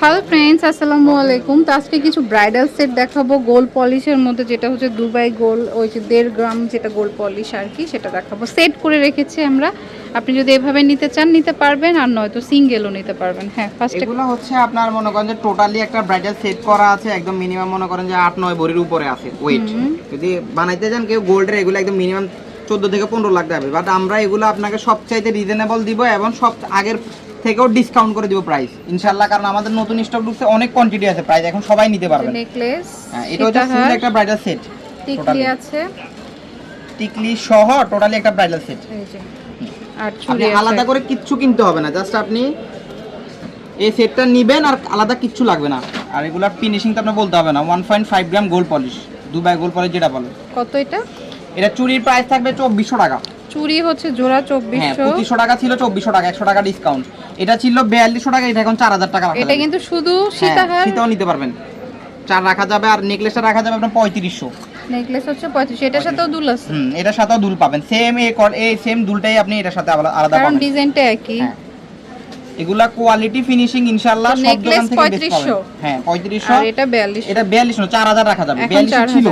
Hello friends আসসালামু আলাইকুম। তো আজকে কিছু ব্রাইডাল সেট দেখাবো। গোল্ড পলিশের মধ্যে যেটা হচ্ছে দুবাই গোল্ড ওই যে দেড় গ্রাম যেটা গোল্ড পলিশ আর কি সেটা দেখাবো। সেট করে রেখেছি আমরা। আপনি যদি এভাবে নিতে চান নিতে পারবেন আর নয়তো সিঙ্গেলও নিতে পারবেন। হ্যাঁ ফার্স্ট এগুলো হচ্ছে আপনার মনে করেন যে টোটালি একটা ব্রাইডাল সেট করা আছে একদম মিনিমাম মনে করেন যে আট নয় ভরির উপরে আছে ওয়েট যদি বানাইতে চান কেউ গোল্ডের এগুলো একদম মিনিমাম চোদ্দ থেকে পনেরো লাখ যাবে বাট আমরা এগুলো আপনাকে সবচাইতে রিজনেবল দিব এবং সব আগের থেকেও ডিসকাউন্ট করে দিব প্রাইস ইনশাল্লাহ কারণ আমাদের নতুন স্টক ঢুকছে অনেক কোয়ান্টিটি আছে প্রাইস এখন সবাই নিতে পারবেন নেকলেস হ্যাঁ এটা হচ্ছে ফুল একটা ব্রাইডাল সেট টিকলি আছে। টিকলি সহ টোটালি একটা ব্রাইডাল সেট এই যে। আর চুড়ি আলাদা করে কিচ্ছু কিনতে হবে না জাস্ট আপনি এই সেটটা নিবেন আর আলাদা কিচ্ছু লাগবে না। আর এগুলার ফিনিশিং তো আপনার বলতে হবে না one point five gram gold polish Dubai gold polish যেটা বলে। কত এটা? এটা চুরির প্রাইস থাকবে চব্বিশশো টাকা। চুরি হচ্ছে জোড়া হ্যাঁ চব্বিশশো। পঁচিশশো টাকা ছিল চব্বিশশো টাকা একশো টাকা ডিসকাউন্ট এটা ছিল বিয়াল্লিশশো টাকা এটা এখন চার হাজার টাকা রাখা এটা কিন্তু শুধু হ্যাঁ, সীতাহার। সীতাও নিতে পারবেন। চার রাখা যাবে আর নেকলেসটা রাখা যাবে আপনার পঁয়ত্রিশশো। নেকলেস হচ্ছে পঁয়ত্রিশ এটার সাথেও দুল আছে। হুম এটার সাথেও দুল পাবেন। সেম এই কল- এই সেম দুলটাই আপনি এটার সাথে আলাদা আলাদা কারণ ডিজাইনটা একই। হ্যাঁ। এগুলা কোয়ালিটি ফিনিশিং ইনশাআল্লাহ সব দোকান থেকে বেস্ট পাবেন। হ্যাঁ 3500 আর এটা বিয়াল্লিশ এটা 42 না 4000 রাখা যাবে। এখন 42 ছিল।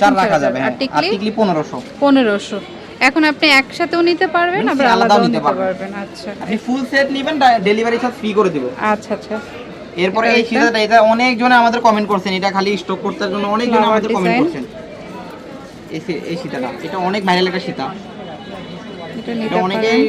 4 রাখা যাবে আর হ্যাঁ। টিকলি? টিকলি 1500 পনেরোশো। এখন আপনি একসাথেও নিতে পারবেন আবার আলাদাও নিতে পারবেন। আচ্ছা। আপনি ফুল সেট নেবেন ডেলিভারি চার্জ ফ্রি করে দিব। আচ্ছা আচ্ছা। এরপরে এই? সীতাটা এটা অনেক জনে আমাদের কমেন্ট করছেন এটা খালি স্টক করতে জন্য অনেক জনে আমাদের কমেন্ট করছেন। এই এই সীতাটা এটা অনেক ভাইরাল একটা সীতা। এটা অনেকেই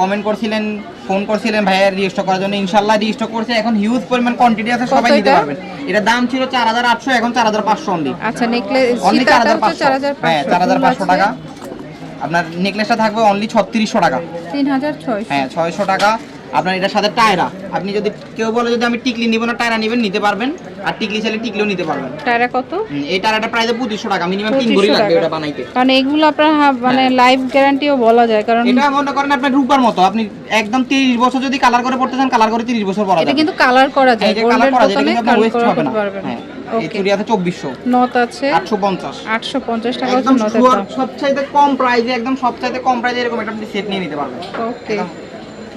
কমেন্ট করছিলেন ফোন করছিলেন ভাইয়া রিস্টক করার জন্য ইনশাআল্লাহ রিস্টক করছে। এখন হিউজ পরিমাণ কোয়ান্টিটি আছে সবাই নিতে পারবেন। এটা দাম ছিল 4800 এখন 4500 অনলি আচ্ছা নেকলেস অনলি চার হাজার হচ্ছে চার হাজার হ্যাঁ চার হাজার পাঁচশো টাকা। আপনার নেকলেসটা থাকবে অনলি ছত্রিশশো টাকা। তিন হাজার ছয়শো। হ্যাঁ ছয়শো টাকা। আপনার এটার সাথে টায়রা। আপনি যদি কেউ বলে যদি আমি টিকলি নিব না টায়রা নেবেন নিতে পারবেন। আর টিকলি চাইলে টিকলিও নিতে পারবেন। টায়রা কত? এই টায়রাটা প্রাইস পঁচিশশো টাকা। মিনিমাম তিন 2500 ভরি লাগবে। ওটা বানাইতে। কারণ এগুলো আপনার মানে লাইভ গ্যারান্টিও বলা যায় কারণ এটা মনে করেন আপনার রূপার মতো। আপনি একদম তিরিশ বছর যদি কালার করে পড়তে চান কালার করে তিরিশ বছর পরা এটা কিন্তু কালার করা যায়। কালার করা যায় এটা কিন্তু আপনার ওয়েস্ট হবে না। হ্যাঁ। চব্বিশশো। নথ আছে। আটশো পঞ্চাশ। আটশো পঞ্চাশ টাকা একদম সবচাইতে কম প্রাইসে একদম সবচাইতে কম প্রাইসে এরকম একটা আপনি সেট নিয়ে নিতে পারবেন। ওকে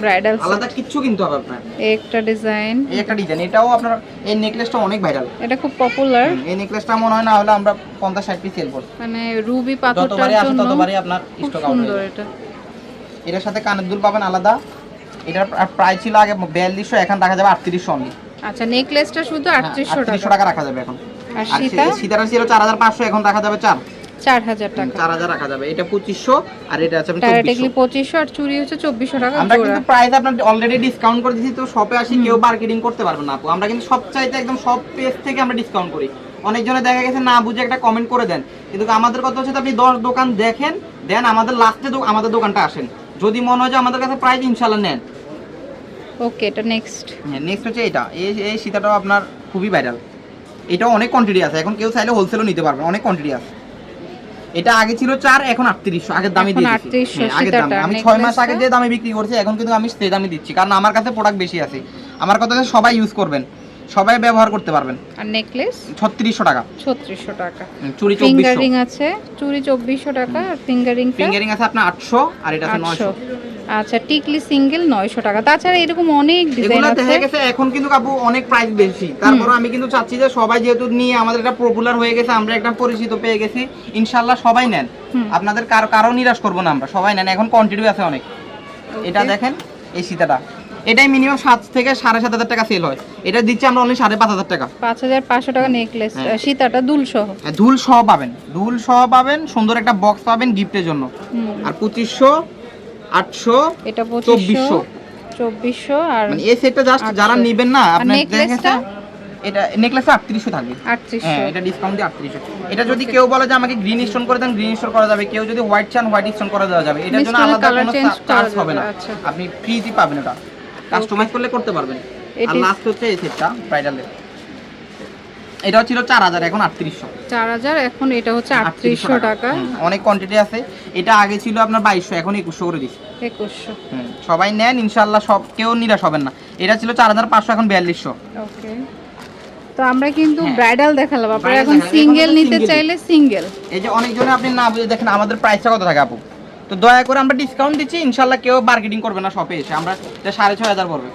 ব্রাইডাল আলাদা কিচ্ছু কিনতে হবে আপনার। একটা ডিজাইন একটা ডিজাইন এটাও আপনার এই নেকলেসটা অনেক ভাইরাল এটা খুব পপুলার এই নেকলেসটা মনে হয় না হলে আমরা পিস সেল মানে রুবি পাথরটার যতবারই আসে ততবারই আপনার স্টক আউট সুন্দর এটা। এটার সাথে কানের দুল পাবেন আলাদা। এটার প্রাইস ছিল আগে বিয়াল্লিশশো এখন রাখা যাবে আটত্রিশশো অনলি আচ্ছা নেকলেসটা শুধু আটত্রিশশো আটত্রিশশো টাকা। টাকা রাখা যাবে এখন। আর সীতা? সী- সীতারা ছিল চার হাজার পাঁচশো এখন রাখা যাবে চার। চার হাজার টাকা। চার হাজার রাখা যাবে। এটা পঁচিশশো আর এটা আছে টায়ার চব্বিশশো। টেকলি পঁচিশশো আর চুরি হচ্ছে চব্বিশশো টাকা আমরা কিন্তু প্রাইস আপনার অলরেডি ডিসকাউন্ট করে দিয়েছি তো শপে আসি কেউ মার্কেটিং করতে পারবে না আপু আমরা কিন্তু সব চাইতে একদম সব পেজ থেকে আমরা ডিসকাউন্ট করি। অনেকজনে দেখা গেছে না বুঝে একটা কমেন্ট করে দেন। কিন্তু আমাদের কথা হচ্ছে আপনি দশ দোকান দেখেন দেন আমাদের লাস্টে আমাদের দোকানটা আসেন। যদি মনে হয় যে আমাদের কাছে প্রাইস ইনশাল্লাহ নেন। ওকে এটা নেক্সট হ্যাঁ নেক্সট হচ্ছে এটা। এই এই সীতাটাও আপনার খুবই ভাইরাল এটাও অনেক কোয়ান্টিটি আছে। এখন কেউ চাইলে হোলসেলও নিতে পারবে। অনেক কোয়ান্টিটি আছে। এটা আগে ছিল চার এখন আটত্রিশশো আগের দামে এখন দিয়ে 3800 দিচ্ছি আগের দামে। আমি ছয় মাস আগে যে দামে বিক্রি করছি এখন কিন্তু আমি সেই দামে দিচ্ছি। কারণ আমার কাছে প্রোডাক্ট বেশি আছে। আমার কথা সবাই ইউজ করবেন। সবাই ব্যবহার করতে পারবেন। আর নেকলেস ছত্রিশশো টাকা। ছত্রিশশো টাকা। হুম, চুড়ি চব্বিশশো। ফিঙ্গারিং আছে? চুরি চব্বিশশো টাকা আর ফিঙ্গারিং ফিঙ্গারিং আছে আপনার আটশো আর এটা আছে আটশো। নয়শো। আচ্ছা টিকলি সিঙ্গেল নয়শো টাকা। তাছাড়া এরকম অনেক ডিজাইন আছে। দেখা গেছে এখন কিন্তু কাপু অনেক প্রাইস বেশি। তারপর আমি কিন্তু চাচ্ছি যে সবাই যেহেতু নিয়ে আমাদের এটা পপুলার হয়ে গেছে আমরা একটা পরিচিত পেয়ে গেছি ইনশাল্লাহ সবাই নেন। আপনাদের কারও কারও নিরাশ করব না আমরা সবাই নেন। এখন কোয়ান্টিটি আছে অনেক। এটা দেখেন এই সীতাটা। এটাই মিনিমাম সাত থেকে সাড়ে সাত হাজার টাকা সেল হয়। এটা দিচ্ছি আমরা অনলি সাড়ে পাঁচ হাজার টাকা। পাঁচ হাজার পাঁচশো টাকা নেকলেস হ্যাঁ। সীতাটা দুল সহ। হ্যাঁ, দুল সহ পাবেন। দুল সহ পাবেন সুন্দর একটা বক্স পাবেন গিফটের জন্য। আর পঁচিশশো আটশো এটা চব্বিশশো। চব্বিশশো আর মানে এই সেটটা জাস্ট যারা। নেবেন না আপনার এটা নেকলেসটা আটত্রিশশো থাকবে। হ্যাঁ এটা ডিসকাউন্ট দিয়ে আটত্রিশশো। এটা যদি কেউ বলে যে আমাকে গ্রিন স্টোন করে দেন গ্রিন স্টোন করা যাবে। কেউ যদি হোয়াইট চান হোয়াইট স্টোন করা দেওয়া যাবে। এটার জন্য আলাদা কোনো চার্জ হবে না। আচ্ছা। আপনি ফ্রিতে পাবেন এটা। কাস্টমাইজ করলে করতে পারবেন। আর লাস্ট হচ্ছে এই সেটটা ব্রাইডালের এটাও ছিল চার হাজার এখন আটত্রিশশো। চার হাজার এখন এটা হচ্ছে আটত্রিশশো টাকা। অনেক কোয়ান্টিটি আছে। এটা আগে ছিল আপনার বাইশশো এখন একুশশো করে দিচ্ছি। একুশশো। সবাই নেন ইনশাল্লাহ সব কেউ নিরাশ হবেন না। এটা ছিল চার হাজার পাঁচশো এখন বিয়াল্লিশশো। ওকে। তো আমরা কিন্তু হ্যাঁ। ব্রাইডাল দেখালাম। আপনারা এখন সিঙ্গেল নিতে চাইলে সিঙ্গেল এই যে অনেকজনে আপনি না বুঝে দেখেন আমাদের প্রাইসটা কত থাকে আপু? তো দয়া করে আমরা ডিসকাউন্ট দিচ্ছি ইনশাল্লাহ কেউ মার্কেটিং করবে না শপে এসে। আমরা সাড়ে ছয় হাজার পড়বে।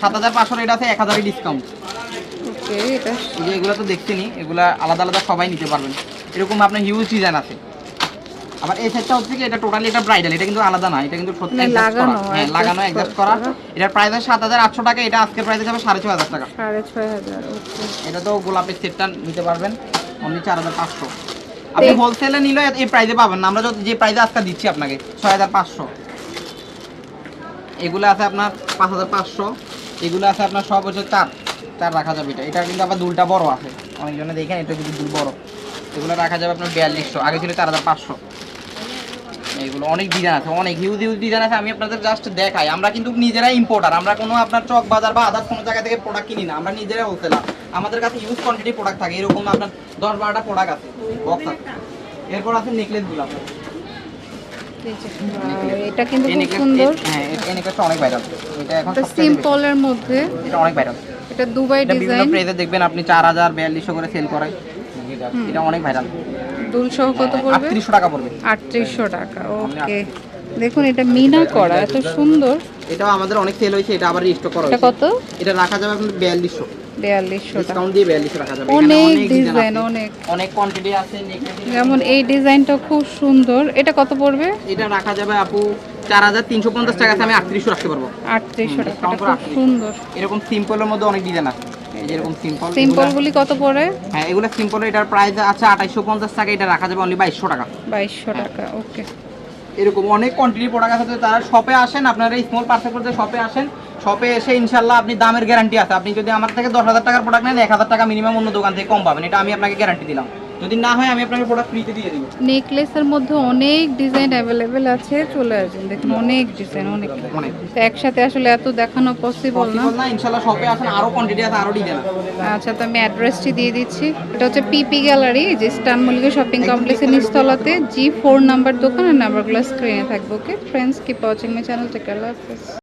সাত হাজার পাঁচশো রেট আছে এক হাজারই ডিসকাউন্ট এটা এগুলো তো দেখতে এগুলো আলাদা আলাদা সবাই নিতে পারবেন। এরকম আপনার হিউজ ডিজাইন আছে। আবার এই সেটটা হচ্ছে কি এটা টোটালি এটা ব্রাইডাল এটা কিন্তু আলাদা না এটা কিন্তু সত্যি লাগানো হ্যাঁ লাগানো অ্যাডজাস্ট করা। এটার প্রাইস আছে 7800 টাকা এটা যাবে 6500 টাকা। 6500 এটা তো গোলাপের সেটটা নিতে পারবেন অনলি 4500 আপনি হোলসেলে নিলে এই প্রাইসে পাবেন না। আমরা যে প্রাইসে আজকে দিচ্ছি আপনাকে 6500 এগুলো আছে আপনার 5500 এগুলো আছে আপনার সব হচ্ছে 4 তার রাখা যাবে এটা। এটা কিন্তু আবার দুলটা বড় আছে। অনেকজনে দেখেন এটা কিন্তু দুল বড়। এগুলো রাখা যাবে আপনার বিয়াল্লিশশো। আগে ছিল চার হাজার পাঁচশো। এগুলো অনেক ডিজাইন আছে অনেক হিউজ হিউজ ডিজাইন আছে। আমি আপনাদের জাস্ট দেখাই। আমরা কিন্তু নিজেরাই ইম্পোর্টার আমরা কোনো আপনার চক বাজার বা আদার কোনো জায়গা থেকে প্রোডাক্ট কিনি না। আমরা নিজেরাই হোলসেলার আমাদের কাছে হিউজ কোয়ান্টিটি প্রোডাক্ট থাকে। এরকম আপনার দশ বারোটা প্রোডাক্ট আছে। বক্স আছে। এরপর আছে নেকলেসগুলো আপনার এটা কিন্তু খুব সুন্দর। হ্যাঁ এই অনেক ভাইরাল এটা এখন সিম্পলের মধ্যে। এটা অনেক ভাইরাল এটা দুবাই এটা বিভিন্ন ডিজাইন প্রাইসে দেখবেন আপনি চার হাজার বিয়াল্লিশশো করে সেল করে এটা অনেক ভাইরাল দুল সহ কত পড়বে? আটত্রিশশো টাকা পড়বে। আটত্রিশশো টাকা ওকে দেখুন এটা মিনা করা এত সুন্দর। এটাও আমাদের অনেক সেল হয়েছে এটা আবার রিস্টক করা এটা হয়েছে। কত? এটা রাখা যাবে আপনার বিয়াল্লিশশো। বিয়াল্লিশশো টাকা। ডিসকাউন্ট দিয়ে বিয়াল্লিশশো রাখা যাবে। অনেক ডিজাইন অনেক। অনেক কোয়ান্টিটি আছে যেমন এই ডিজাইনটা খুব সুন্দর। এটা কত পড়বে? এটা রাখা যাবে আপু চার হাজার তিনশো পঞ্চাশ টাকা আছে আমি আটত্রিশশো রাখতে পারব। আটত্রিশশো টাকা discount এটা করে খুব সুন্দর। এরকম সিম্পলের মধ্যে অনেক ডিজাইন আছে। এরকম সিম্পল সিম্পল কত পড়ে? হ্যাঁ এগুলো সিম্পল এটার প্রাইস আছে আঠাইশশো পঞ্চাশ টাকা এটা রাখা যাবে অনলি বাইশশো টাকা। বাইশশো টাকা ওকে। এরকম অনেক কোয়ান্টিটি প্রোডাক্ট আছে তারা শপে আসেন আপনারা স্মল পার্সেল করতে শপে আসেন শপে এসে ইনশাল্লাহ আপনি দামের গ্যারান্টি আছে। আপনি যদি আমার থেকে দশ হাজার টাকার প্রোডাক্ট নেন এক হাজার টাকা মিনিমাম অন্য দোকান থেকে কম পাবেন এটা আমি আপনাকে গ্যারান্টি দিলাম। যদি না হয় আমি আপনাকে প্রোডাক্ট ফ্রিতে দিয়ে দিব। নেকলেসের মধ্যে অনেক ডিজাইন অ্যাভেলেবেল আছে চলে আসুন দেখুন অনেক ডিজাইন অনেক। অনেক। তো একসাথে আসলে এত দেখানো পসিবল না। না ইনশাল্লাহ শপে আসেন আরও কোয়ান্টিটি আছে আরও ডিজাইন আচ্ছা তো আমি অ্যাড্রেসটি দিয়ে দিচ্ছি। এটা হচ্ছে পিপি গ্যালারি যে স্টান মল্লিকা শপিং কমপ্লেক্সের নিচতলাতে। জি ফোর নাম্বার দোকান আর নাম্বারগুলো স্ক্রিনে থাকবে okay friends keep watching my channel take care